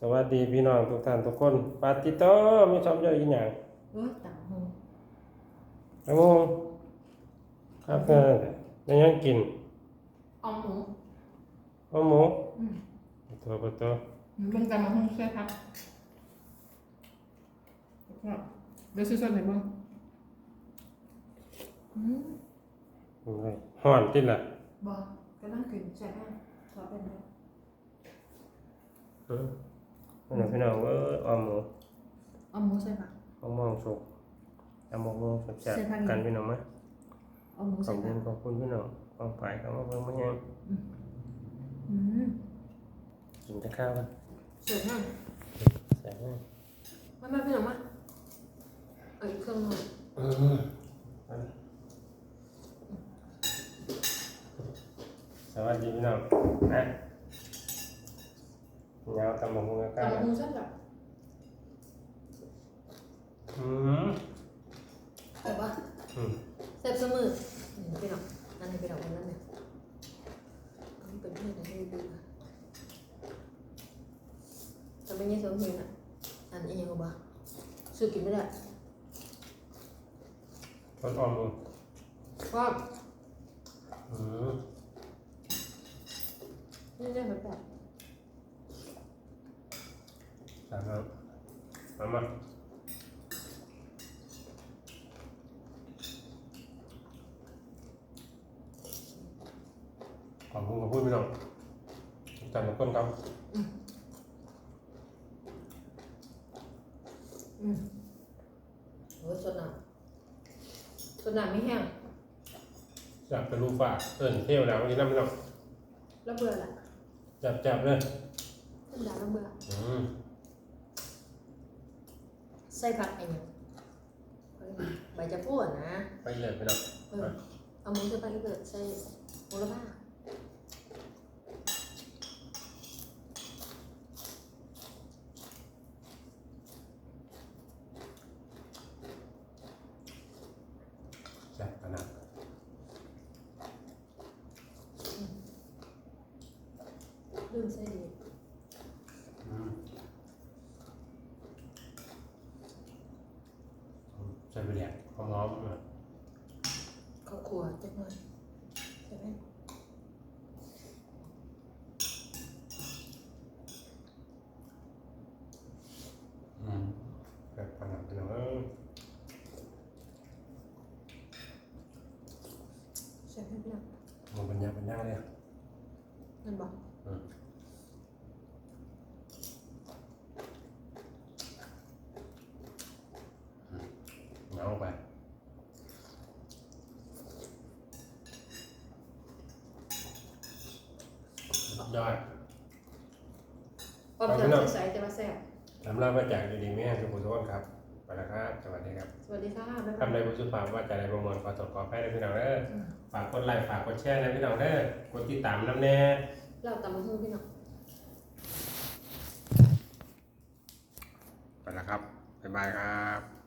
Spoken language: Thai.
สวัสดีพี่น้องทุกท่านทุกคนปาติโตมีชอบย่อยอีกอย่างเออต่างหูครับผมครับเออแล้วยังกินออมหมูข้าวหมูอืมตัวปะตัวมันจะมาห้องใช่ครับก็เดี๋ยวซื้อส่วนไหนบ้างอืมห่อนติดละบอกกำลังกินใช่ไหมขอเป็นแบบเออ พี่น้องพี่น้องเออออมหมูออมหมูใส่ผักมะม่วงสุกยำมะม่วงแซ่บใส่ผักๆกันพี่น้องไหมออมหมูขอใส่บคุผัณกขอบคุณพี่น้องฟังไปครับว่าเพิ่งมายังอืมกินแต่ข้าวกันเสร็จแล้วแซ่บมากมามาพี่หนุ่มมาเอ้ยเครื่องหน่อยเออสวัสดีพี่น้องนะ ยาวตำบักหุ่งกันต่างหูใช่แบบอืมแต่ว่าอืมเสร็จเสมอนี่พี่หนุ่มนั่นนี่พี่หนุ่มคนนั้นเนี่ยอันนี้เป็นเพื่อนที่ดูค่ะแต่เป็นยังสมเหตุอะอันนี้ยังบ่ซื้อกินไม่ได้ทดออมมือก็อืมนี่ได้แบบ แบบสามครับมามาขอบคุณขอบคุณพี่น้องจันทร์ทุกคนครับอืมโอ้ยสดน้ำสดน้ำไม่แห้งอยากเป็นลูกฝากเอิ้นเที่ยวแล้ววันนี้น้ำพี่น้องแล้วเบื่อละจับจับเลยธรรมดาแล้วเบื่ออืม ใส่ผักไอ้เนี่ยเฮ้ยใบจะพูดนะไปเลยพี่น้องเออเอาหมูใส่ไปแล้วเกิดใส่โหระพาจับกันนะลืมใส่ดี อืม ใส่ไปแดกหอมๆอะข้าวคั่วจักหน่อยใช่ไหมอืมแบบกันนะพี่น้องเอ้ยใช่ไหมพี่น้องมันเป็นยังเป็นยังเลยนั่นบอกอืม เอาไปสุดยอดออมเอาเถพี่น้องอะใส่แต่ว่าแซ่บลำลาไปจากดีๆไม่ให้ทุกคนทุกคนครับไปแล้วครับ สวัสดีครับ สวัสดีค่ะบ๊ายบาทำยในบุญสุภาพว่าจะอะไรประมวลขอตรวจขอแพ้ในพี่น้องเด้ออืมฝากกดไลค์ฝากกดแชร์ในพี่น้องเด้อกดติดตามน้ำแน่ เราตำมะฮุ่งพี่น้องไปแล้วครับบ๊ายบายครับ